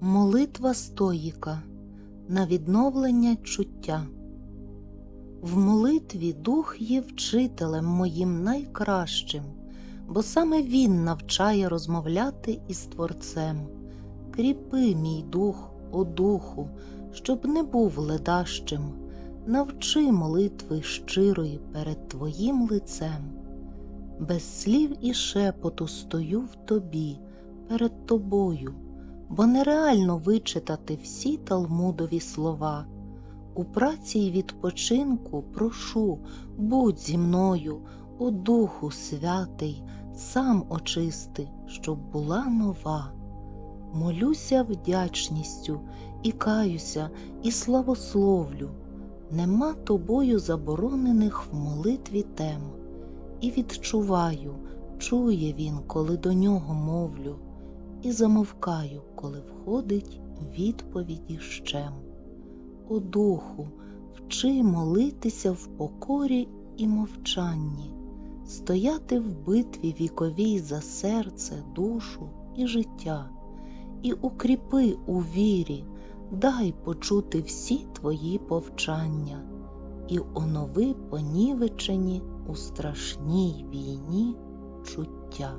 Молитва стоїка на відновлення чуття. В молитві дух є вчителем моїм найкращим, бо саме він навчає розмовляти із Творцем. Кріпи мій дух, о духу, щоб не був ледащим, навчи молитви щирої перед Твоїм лицем. Без слів і шепоту стою в тобі, перед тобою, бо нереально вичитати всі талмудові слова. У праці й відпочинку прошу, будь зі мною, о Духу Святий, сам очисти, щоб була нова. Молюся вдячністю і каюся, і славословлю. Нема тобою заборонених в молитві тем, і відчуваю, чує він, коли до нього мовлю, і замовкаю, коли входить відповіді щем. О духу, вчи молитися в покорі і мовчанні, стояти в битві віковій за серце, душу і життя, і укріпи у вірі, дай почути всі твої повчання, і онови понівечені у страшній війні чуття.